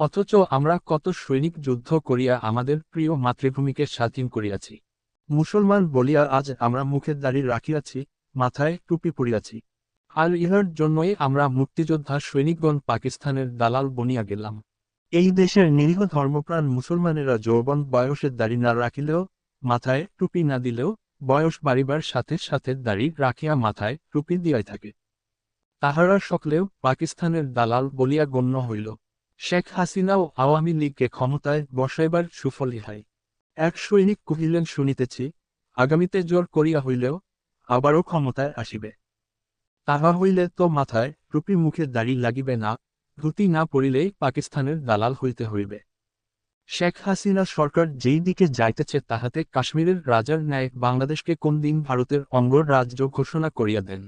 অথচ আমরা কত সৈনিক যুদ্ধ করিয়া আমাদের প্রিয় মাতৃভূমিকে স্বাধীন করিয়াছি। মুসলমান বলিয়া আজ আমরা মুখের দাড়ি রাখিয়াছি, মাথায় টুপি পড়িয়াছি আর ইহার জন্যই আমরা মুক্তিযোদ্ধা সৈনিকগণ পাকিস্তানের দালাল বনিয়া গেলাম। এই দেশের নিরীহ ধর্মপ্রাণ মুসলমানেরা যৌবন বয়সের দাড়ি না রাখিলেও, মাথায় টুপি না দিলেও, বয়স বাড়িবার সাথে সাথে দাড়ি রাখিয়া মাথায় টুপি দিয়াই থাকে। তাহারা সকলেও পাকিস্তানের দালাল বলিয়া গণ্য হইল। শেখ হাসিনাও আওয়ামী লীগকে ক্ষমতায় বসাইবার সুফল ইহাই এক সৈনিক কহিলেন, শুনিতেছি। আগামীতে জোর করিয়া হইলেও আবারও ক্ষমতায় আসিবে। তাহা হইলে তো মাথায় টুপি মুখে দাড়ি লাগিবে না, ধুতি না পড়িলেই পাকিস্তানের দালাল হইতে হইবে। শেখ হাসিনা সরকার যেই দিকে যাইতেছে, তাহাতে কাশ্মীরের রাজার ন্যায় বাংলাদেশকে কোন দিন ভারতের অঙ্গ রাজ্য ঘোষণা করিয়া দেন।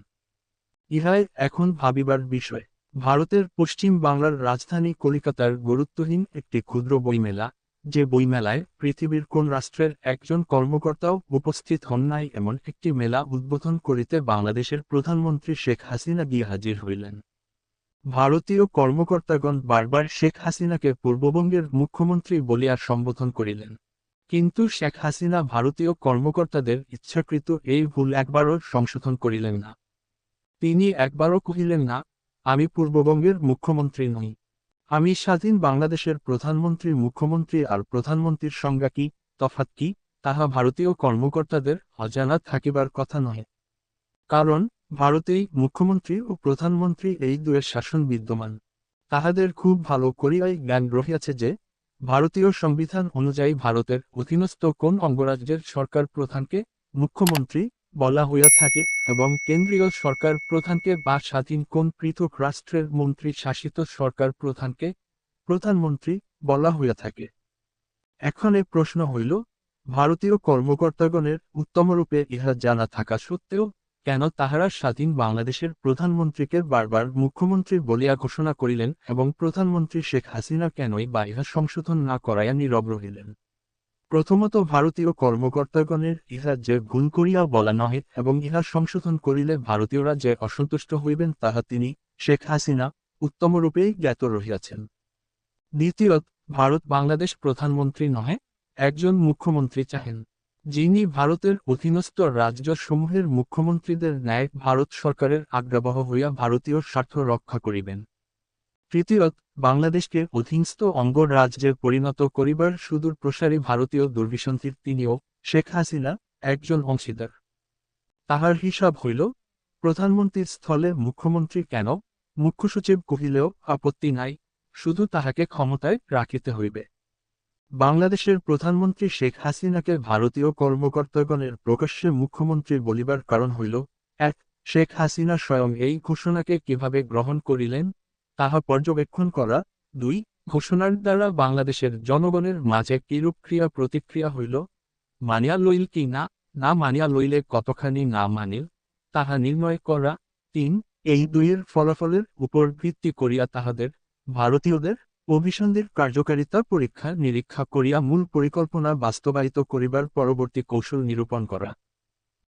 ইহাই এখন ভাবিবার বিষয়। ভারতের পশ্চিম বাংলার রাজধানী কলিকাতার গুরুত্বহীন একটি ক্ষুদ্র বইমেলা, যে বইমেলায় পৃথিবীর কোন রাষ্ট্রের একজন কর্মকর্তাও উপস্থিত হন নাই এমন একটি মেলা উদ্বোধন করিতে বাংলাদেশের প্রধানমন্ত্রী শেখ হাসিনা গিয়ে হাজির হইলেন। ভারতীয় কর্মকর্তাগণ বারবার শেখ হাসিনাকে পূর্ববঙ্গের মুখ্যমন্ত্রী বলিয়া সম্বোধন করিলেন। কিন্তু শেখ হাসিনা ভারতীয় কর্মকর্তাদের ইচ্ছাকৃত এই ভুল একবারও সংশোধন করিলেন না। তিনি একবারও কহিলেন না আমি পূর্ববঙ্গের মুখ্যমন্ত্রী নই। আমি স্বাধীন বাংলাদেশের প্রধানমন্ত্রী, মুখ্যমন্ত্রী আর প্রধানমন্ত্রীর সংজ্ঞা কি, তফাৎ কি, তাহা ভারতীয় কর্মকর্তাদের অজানা থাকিবার কথা নহে। কারণ, ভারতেই মুখ্যমন্ত্রী ও প্রধানমন্ত্রী এই দুয়ের শাসন বিদ্যমান। তাহাদের খুব ভালো করিয়াই জ্ঞান রহিয়াছে যে, ভারতীয় সংবিধান অনুযায়ী ভারতের অধীনস্থ কোন অঙ্গরাজ্যের সরকার প্রধানকে মুখ্যমন্ত্রী বলা হইয়া থাকে, এবং কেন্দ্রীয় সরকার প্রধানকে বা স্বাধীন কোন পৃথক রাষ্ট্রের মন্ত্রী শাসিত সরকার প্রধানকে প্রধানমন্ত্রী বলা হইয়া থাকে। এখানে প্রশ্ন হইল, ভারতীয় কর্মকর্তাগণের উত্তমরূপে ইহা জানা থাকা সত্ত্বেও কেন তাহারা স্বাধীন বাংলাদেশের প্রধানমন্ত্রীকে বারবার মুখ্যমন্ত্রী বলিয়া ঘোষণা করিলেন এবং প্রধানমন্ত্রী শেখ হাসিনা কেনই বা ইহা সংশোধন না করাইয়া নীরব রহিলেন? প্রথমত ভারতীয় কর্মকর্তাগণের ইহা যে ভুল করিয়া বলা নহে এবং ইহা সংশোধন করিলে ভারতীয়রা যে অসন্তুষ্ট হইবেন তাহা তিনি, শেখ হাসিনা, উত্তমরূপেই জ্ঞাত রহিয়াছেন। দ্বিতীয়ত, ভারত বাংলাদেশ প্রধানমন্ত্রী নহে, একজন মুখ্যমন্ত্রী চাহেন, যিনি ভারতের অধীনস্থ রাজ্যসমূহের মুখ্যমন্ত্রীদের ন্যায় ভারত সরকারের আগ্রাবহ হইয়া ভারতীয় স্বার্থ রক্ষা করিবেন। তৃতীয়ত বাংলাদেশকে অধীনস্থ অঙ্গরাজ্যে পরিণত করিবার সুদূর প্রসারী ভারতীয় দুর্বিসন্ধির তিনিও শেখ হাসিনা একজন অংশীদার। তাহার হিসাব হইল, প্রধানমন্ত্রীর স্থলে মুখ্যমন্ত্রী কেন? মুখ্য সচিব কহিলেও আপত্তি নাই, শুধু তাহাকে ক্ষমতায় রাখিতে হইবে। বাংলাদেশের প্রধানমন্ত্রী শেখ হাসিনাকে ভারতীয় কর্মকর্তাগণের প্রকাশ্যে মুখ্যমন্ত্রী বলিবার কারণ হইল, এক, শেখ হাসিনা স্বয়ং এই ঘোষণাকে কীভাবে গ্রহণ করিলেন? তাহা পর্যবেক্ষণ করা। দুই, ঘোষণার দ্বারা বাংলাদেশের জনগণের মাঝে কিরূপ ক্রিয়া প্রতিক্রিয়া হইল? মানিয়া লইল কি না? না মানিয়া লইলে কতখানি না মানিল? তাহা নির্ণয় করা। তিন, এই দুইয়ের ফলাফলের উপর ভিত্তি করিয়া তাহাদের ভারতীয়দের অভিসন্ধির কার্যকারিতা পরীক্ষা নিরীক্ষা করিয়া মূল পরিকল্পনা বাস্তবায়িত করিবার পরবর্তী কৌশল নিরূপণ করা।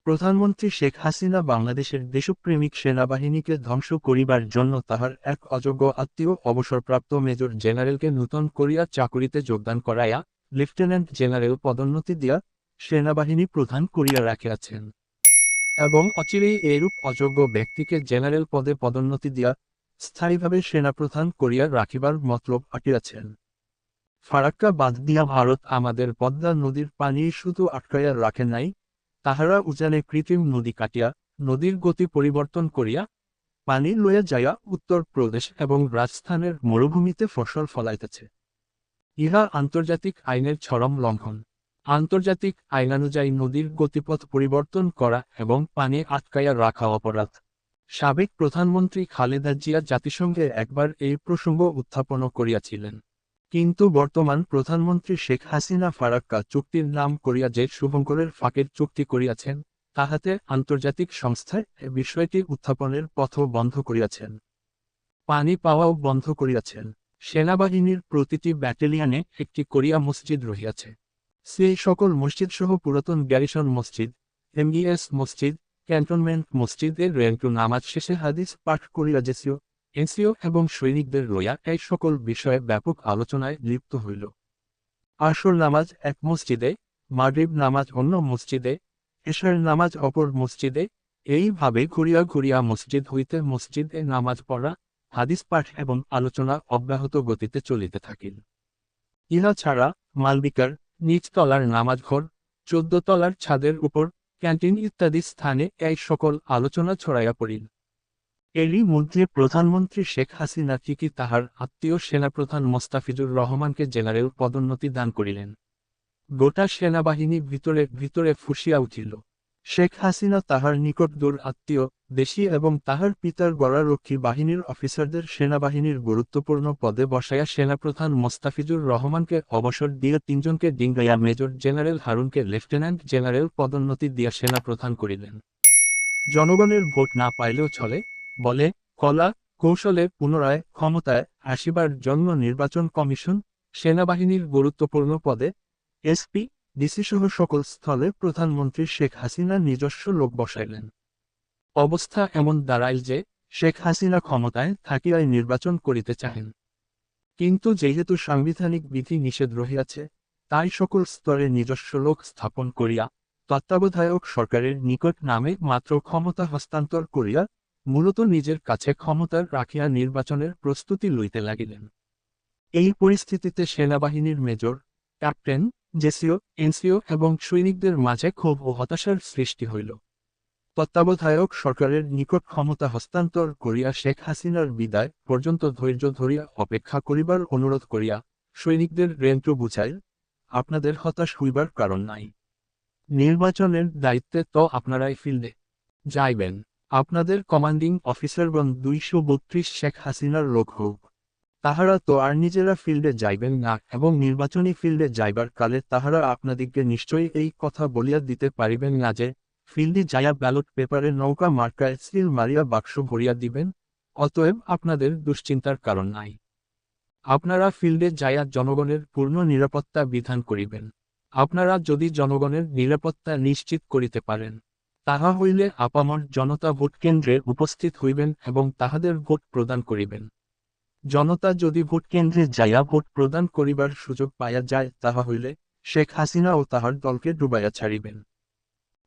প্রধানমন্ত্রী শেখ হাসিনা বাংলাদেশের দেশপ্রেমিক সেনাবাহিনীকে ধ্বংস করিবার জন্য তাহার এক অযোগ্য আত্মীয় অবসরপ্রাপ্ত মেজর জেনারেলকে নূতন করিয়া চাকুরিতে যোগদান করাইয়া লেফটেন্যান্ট জেনারেল পদোন্নতি দিয়া সেনাবাহিনী প্রধান করিয়া রাখিয়াছেন। এবং অচিরেই এরূপ অযোগ্য ব্যক্তিকে জেনারেল পদে পদোন্নতি দিয়া স্থায়ীভাবে সেনাপ্রধান করিয়া রাখিবার মতলব আটিয়াছেন। ফারাক্কা বাদ দিয়া ভারত আমাদের পদ্মা নদীর পানি শুধু আটকাইয়া রাখে নাই তাহারা উজানে কৃত্রিম নদী কাটিয়া, নদীর গতি পরিবর্তন করিয়া, পানি লইয়া যাইয়া উত্তর প্রদেশ এবং রাজস্থানের মরুভূমিতে ফসল ফলাইতেছে। ইহা আন্তর্জাতিক আইনের চরম লঙ্ঘন। আন্তর্জাতিক আইনানুযায়ী নদীর গতিপথ পরিবর্তন করা এবং পানি আটকাইয়া রাখা অপরাধ। সাবেক প্রধানমন্ত্রী খালেদা জিয়া জাতিসংঘে একবার এই প্রসঙ্গ উত্থাপন করিয়াছিলেন। কিন্তু বর্তমান প্রধানমন্ত্রী শেখ হাসিনা ফারাক্কা চুক্তির নাম করিয়া যে শুভঙ্করের ফাঁকের চুক্তি করিয়াছেন, তাহাতে আন্তর্জাতিক সংস্থায় বিষয়টি উত্থাপনের পথ বন্ধ করিয়াছেন। পানি পাওয়াও বন্ধ করিয়াছেন। সেনাবাহিনীর প্রতিটি ব্যাটেলিয়ানে একটি কোরিয়া মসজিদ রহিয়াছে। সেই সকল মসজিদ সহ পুরাতন গ্যারিসন মসজিদ এমইএস মসজিদ, ক্যান্টনমেন্ট মসজিদের রেন্টু নামাজ শেষে হাদিস পাঠ করিয়া যেসিও এনসিও এবং সৈনিকদের লইয়া এই সকল বিষয়ে ব্যাপক আলোচনায় লিপ্ত হইল। আসর নামাজ এক মসজিদে, মাগরিব নামাজ অন্য মসজিদে, এশার নামাজ অপর মসজিদে, এইভাবে ঘুরিয়া ঘুরিয়া মসজিদ হইতে মসজিদে নামাজ পড়া, হাদিস পাঠ এবং আলোচনা অব্যাহত গতিতে চলিতে থাকিল। ইহা ছাড়া মালবিকার নিচতলার নামাজঘর চোদ্দ তলার ছাদের উপর, ক্যান্টিন ইত্যাদি স্থানে এই সকল আলোচনা ছড়াইয়া পড়িল। এরই মধ্যে প্রধানমন্ত্রী শেখ হাসিনা ঠিকই তাহার আত্মীয় সেনাপ্রধান মোস্তাফিজুর রহমানকে জেনারেল পদোন্নতি দান করিলেন। গোটা সেনাবাহিনী ভিতরে ভিতরে ফুসিয়া উঠিল। শেখ হাসিনা তাহার নিকট দূর আত্মীয়, দেশি এবং তাহার পিতার গড়ারক্ষী বাহিনীর অফিসারদের সেনাবাহিনীর গুরুত্বপূর্ণ পদে বসাইয়া সেনাপ্রধান মোস্তাফিজুর রহমানকে অবসর দিয়ে তিনজনকে ডিঙ্গাইয়া মেজর জেনারেল হারুনকে লেফটেন্যান্ট জেনারেল পদোন্নতি দিয়া সেনাপ্রধান করিলেন। জনগণের ভোট না পাইলেও চলে। বলে, কলা কৌশলে পুনরায় ক্ষমতায় আসিবার জন্য নির্বাচন কমিশন সেনাবাহিনীর গুরুত্বপূর্ণ পদে এসপি ডিসি সহ সকল স্থলে প্রধানমন্ত্রী শেখ হাসিনা নিজস্ব লোক বসাইলেন। অবস্থা এমন দাঁড়াইল যে, শেখ হাসিনা ক্ষমতায় থাকিয়াই নির্বাচন করিতে চাহেন। কিন্তু যেহেতু সাংবিধানিক বিধি নিষেধ রহিয়াছে, তাই সকল স্তরে নিজস্ব লোক স্থাপন করিয়া তত্ত্বাবধায়ক সরকারের নিকট নামে মাত্র ক্ষমতা হস্তান্তর করিয়া মূলত নিজের কাছে ক্ষমতার রাখিয়া নির্বাচনের প্রস্তুতি লইতে লাগিলেন। এই পরিস্থিতিতে সেনাবাহিনীর মেজর, ক্যাপ্টেন, জেসিও, এনসিও এবং সৈনিকদের মাঝে ক্ষোভ ও হতাশার সৃষ্টি হইল। তত্ত্বাবধায়ক সরকারের নিকট ক্ষমতা হস্তান্তর করিয়া শেখ হাসিনার বিদায় পর্যন্ত ধৈর্য ধরিয়া অপেক্ষা করিবার অনুরোধ করিয়া সৈনিকদের রেন্টু বুঝাইল আপনাদের হতাশ হইবার কারণ নাই। নির্বাচনের দায়িত্বে তো আপনারাই ফিল্ডে যাইবেন। আপনাদের কমান্ডিং অফিসারগণ দুইশো বত্রিশ শেখ হাসিনার লোক হোক। তাহারা তো আর নিজেরা ফিল্ডে যাইবেন না এবং নির্বাচনী ফিল্ডে যাইবার কালে তাহারা আপনাদিগকে নিশ্চয়ই এই কথা বলিয়া দিতে পারিবেন না যে ফিল্ডে যাইয়া ব্যালট পেপারে নৌকা মার্কায় সিল মারিয়া বাক্স ভরিয়া দিবেন, অতএব আপনাদের দুশ্চিন্তার কারণ নাই। আপনারা ফিল্ডে যাইয়া জনগণের পূর্ণ নিরাপত্তা বিধান করিবেন। আপনারা যদি জনগণের নিরাপত্তা নিশ্চিত করিতে পারেন তাহা হইলে আপামর জনতা ভোট কেন্দ্রে উপস্থিত হইবেন এবং তাহাদের ভোট প্রদান করিবেন। জনতা যদি ভোট কেন্দ্রে যাইয়া ভোট প্রদান করিবার সুযোগ পাইয়া যায় তাহা হইলে শেখ হাসিনা ও তাহার দলকে ডুবাইয়া ছাড়িবেন।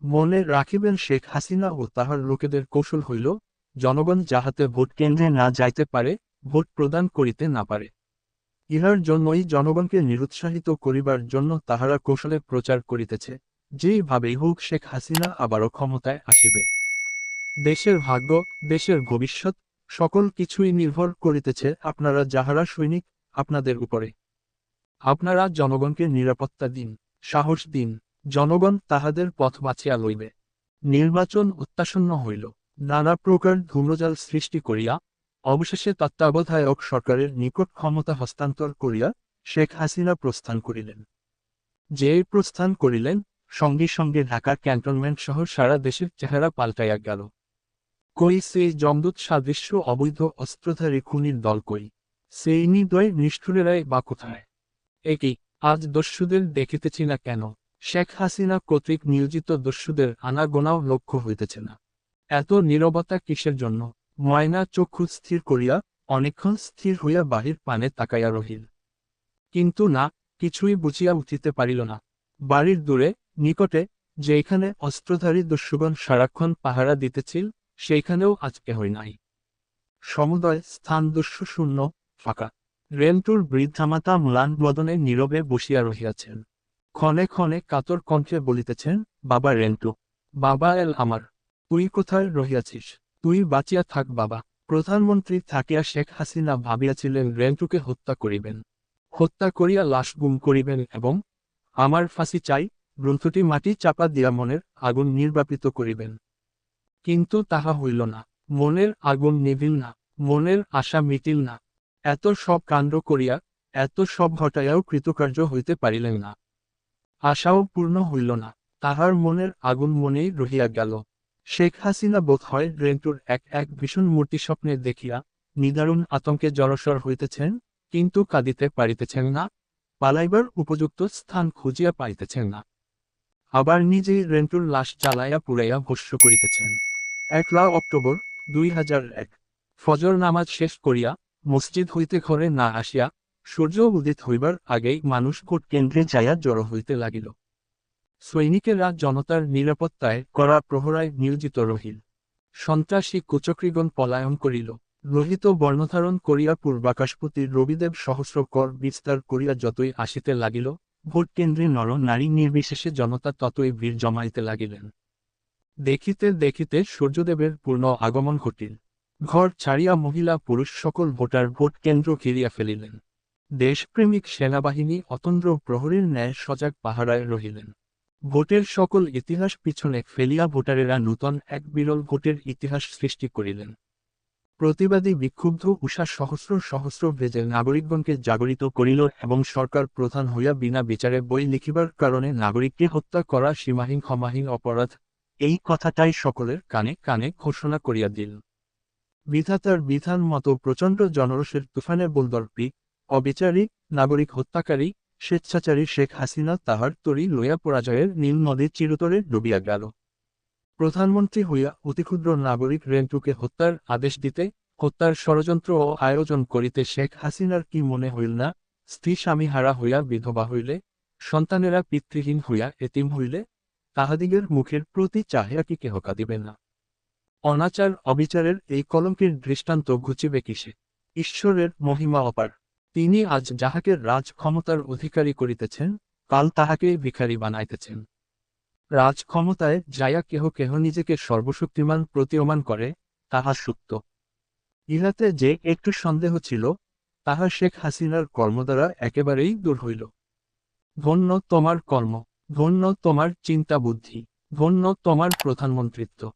মনে রাখিবেন, শেখ হাসিনা ও তাহার লোকেদের কৌশল হইল, জনগণ যাহাতে ভোট কেন্দ্রে না যাইতে পারে, ভোট প্রদান করিতে না পারে। ইহার জন্যই জনগণকে নিরুৎসাহিত করিবার জন্য তাহারা কৌশলে প্রচার করিতেছে। যেইভাবেই হোক শেখ হাসিনা আবারও ক্ষমতায় আসিবে। দেশের ভাগ্য, দেশের ভবিষ্যৎ, সকল কিছুই নির্ভর করিতেছে আপনারা যাহারা সৈনিক, আপনাদের উপরে। আপনারা জনগণকে নিরাপত্তা দিন, সাহস দিন, জনগণ তাহাদের পথ বাঁচিয়া লইবে। নির্বাচন অত্যাসন্ন হইল। নানা প্রকার ধূম্রজাল সৃষ্টি করিয়া, অবশেষে তত্ত্বাবধায়ক সরকারের নিকট ক্ষমতা হস্তান্তর করিয়া শেখ হাসিনা প্রস্থান করিলেন। যে প্রস্থান করিলেন সঙ্গে সঙ্গে ঢাকার ক্যান্টনমেন্ট সহ সারা দেশের চেহারা পাল্টাইয়া গেল। কই সেই জমদূত সাদৃশ্য অবৈধ অস্ত্রধারী খুনির দল কই? সেই নির্দয় নিষ্ঠুরেরাই বা কোথায়? একই আজ দস্যুদের দেখিতেছি না কেন? শেখ হাসিনা কর্তৃক নিয়োজিত দস্যুদের আনাগোনাও লক্ষ্য হইতেছে না। এত নীরবতা কিসের জন্য? ময়না চক্ষু স্থির করিয়া, অনেকক্ষণ স্থির হইয়া বাহির পানে তাকাইয়া রহিল। কিন্তু না, কিছুই বুঝিয়া উঠিতে পারিল না। বাড়ির দূরে নিকটে যেখানে অস্ত্রধারী দস্যুগণ সারাক্ষণ পাহারা দিতেছিল, সেইখানেও আজকে হই নাই। সমুদয় স্থান দস্যু শূন্য ফাঁকা। রেন্টুর বৃদ্ধামাতা ম্লান বদনে নীরবে বসিয়া রহিয়াছেন। ক্ষণে ক্ষণে কাতর কণ্ঠে বলিতেছেন, বাবা রেন্টু, বাবা এল আমার, তুই কোথায় রহিয়াছিস? তুই বাঁচিয়া থাক বাবা। প্রধানমন্ত্রী থাকিয়া শেখ হাসিনা ভাবিয়াছিলেন রেন্টুকে হত্যা করিবেন। হত্যা করিয়া লাশ গুম করিবেন এবং আমার ফাঁসি চাই গ্রন্থটি মাটি চাপা দিয়া মনের আগুন নির্বাপিত করিবেন। কিন্তু তাহা হইল না। মনের আগুন নিভিল না, মনের আশা মিটিল না। এত সব কাণ্ড করিয়া, এত সব ঘটাইয়াও কৃতকার্য হইতে পারিলেন না। আশাও পূর্ণ হইল না। তাহার মনের আগুন মনেই রহিয়া গেল। শেখ হাসিনা বোধ হয় রেন্টুর এক এক ভীষণ মূর্তি স্বপ্নে দেখিয়া নিদারুণ আতঙ্কে জড়সর হইতেছেন, কিন্তু কাঁদিতে পারিতেছেন না, পালাইবার উপযুক্ত স্থান খুঁজিয়া পাইতেছেন না। আবার নিজেই রেন্টুর লাশ জ্বালাইয়া পুড়াইয়া ভস্য করিতেছেন। একলা অক্টোবর দুই হাজার এক। ফজর নামাজ শেষ করিয়া মসজিদ হইতে ঘরে না আসিয়া সূর্য উদিত হইবার আগেই মানুষ ভোট কেন্দ্রে যাইয়া জড়ো হইতে লাগিল। সৈনিকেরা জনতার নিরাপত্তায় করা প্রহরায় নিয়োজিত রহিল। সন্ত্রাসী কুচক্রীগণ পলায়ন করিল। লোহিত বর্ণধারণ করিয়া পূর্বাকাশপতি রবিদেব সহস্র কর বিস্তার করিয়া যতই আসিতে লাগিল ভোট কেন্দ্রে নর নারী নির্বিশেষে জনতা ততই ভিড় জমাইতে লাগিলেন। দেখিতে দেখিতে সূর্যদেবের পূর্ণ আগমন ঘটিল। ঘর ছাড়িয়া মহিলা পুরুষ সকল ভোটার ভোট কেন্দ্র ঘিরিয়া ফেলিলেন। দেশপ্রেমিক সেনাবাহিনী অতন্দ্র প্রহরীর ন্যায় সজাগ পাহারায় রহিলেন। ভোটের সকল ইতিহাস পিছনে ফেলিয়া ভোটারেরা নূতন এক বিরল ভোটের ইতিহাস সৃষ্টি করিলেন। প্রতিবাদী বিক্ষুব্ধ উষা সহস্র সহস্র ভেজে নাগরিকগণকে জাগরিত করিল এবং সরকার প্রধান হইয়া বিনা বিচারে বই লিখিবার কারণে নাগরিককে হত্যা করা সীমাহীন ক্ষমাহীন অপরাধ, এই কথাটাই সকলের কানে কানে ঘোষণা করিয়া দিল। বিধাতার বিধান মতো প্রচণ্ড জনরসের তুফানে বলদর্পী, অবিচারী, নাগরিক হত্যাকারী, স্বেচ্ছাচারী শেখ হাসিনা তাহার তরি লইয়া পরাজয়ের নীল নদীর চিরতরে ডুবিয়া গেল। প্রধানমন্ত্রী হইয়া অতিক্ষুদ্র নাগরিক রেন্টুকে হত্যার আদেশ দিতে, হত্যার ষড়যন্ত্র ও আয়োজন করিতে শেখ হাসিনার কি মনে হইল না? স্ত্রী স্বামী হারা হইয়া বিধবা হইলে, সন্তানেরা পিতৃহীন হইয়া এতিম হইলে, তাহাদিগের মুখের প্রতি চাহিয়া কি কেহ কাঁদিবে না? অনাচার অবিচারের এই কলঙ্কের দৃষ্টান্ত ঘুচিবে কিসে? ঈশ্বরের মহিমা অপার। তিনি আজ যাহাকে রাজ ক্ষমতার অধিকারী করিতেছেন, কাল তাহাকে ভিখারি বানাইতেছেন। রাজ ক্ষমতায় যায়া কেহ কেহ নিজেকে সর্বশক্তিমান প্রতীয়মান করে, তাহা সুপ্ত। ইহাতে যে একটু সন্দেহ ছিল, তাহা শেখ হাসিনার কর্ম দ্বারা একেবারেই দূর হইল। ধন্য তোমার কর্ম, ধন্য তোমার চিন্তা বুদ্ধি, ধন্য তোমার প্রধানমন্ত্রিত্ব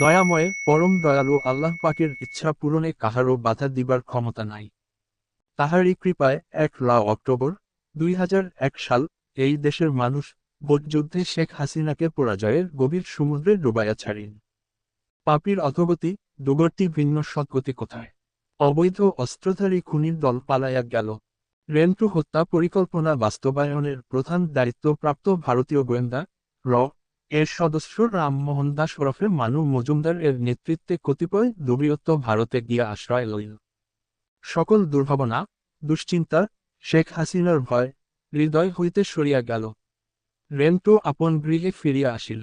দয়াময়ে, পরম দয়ালু আল্লাহ পাকের ইচ্ছা পূরণে কাহারও বাধা দিবার ক্ষমতা নাই। তাহারই কৃপায় এক লা অক্টোবর, দুই হাজার এক সাল, এই দেশের মানুষ ভোটযুদ্ধে শেখ হাসিনাকে পরাজয়ের গভীর সমুদ্রে ডুবাইয়া ছাড়িন পাপির অধগতি দুগরটি ভিন্ন সদ্গতি কোথায়? অবৈধ অস্ত্রধারী খুনির দল পালাইয়া গেল। রেন্টু হত্যা পরিকল্পনা বাস্তবায়নের প্রধান দায়িত্বপ্রাপ্ত ভারতীয় গোয়েন্দা র, এর সদস্য রামমোহন দাস ওরফে মানু মজুমদার এর নেতৃত্বে কতিপয় দুর্বৃত্ত ভারতে গিয়া আশ্রয় লইল। সকল দুর্ভাবনা, দুশ্চিন্তা, শেখ হাসিনার ভয়, হৃদয় হইতে সরিয়া গেল। রেন্টু আপন গৃহে ফিরিয়া আসিল।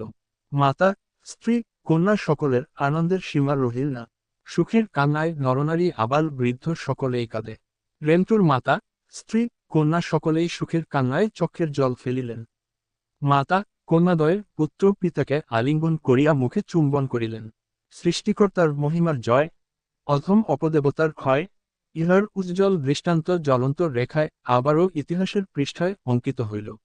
মাতা, স্ত্রী, কন্যা সকলের আনন্দের সীমা রহিল না। সুখের কান্নায় নরনারী আবাল বৃদ্ধ সকলেই কাঁদে। রেন্টুর মাতা, স্ত্রী, কন্যা সকলেই সুখের কান্নায় চক্ষের জল ফেলিলেন। মাতা, কন্যাদয়ের পুত্র পিতাকে আলিঙ্গন করিয়া মুখে চুম্বন করিলেন। সৃষ্টিকর্তার মহিমার জয়, অধম অপদেবতার ক্ষয়, ইহার উজ্জ্বল দৃষ্টান্ত জ্বলন্ত রেখায় আবারও ইতিহাসের পৃষ্ঠায় অঙ্কিত হইল।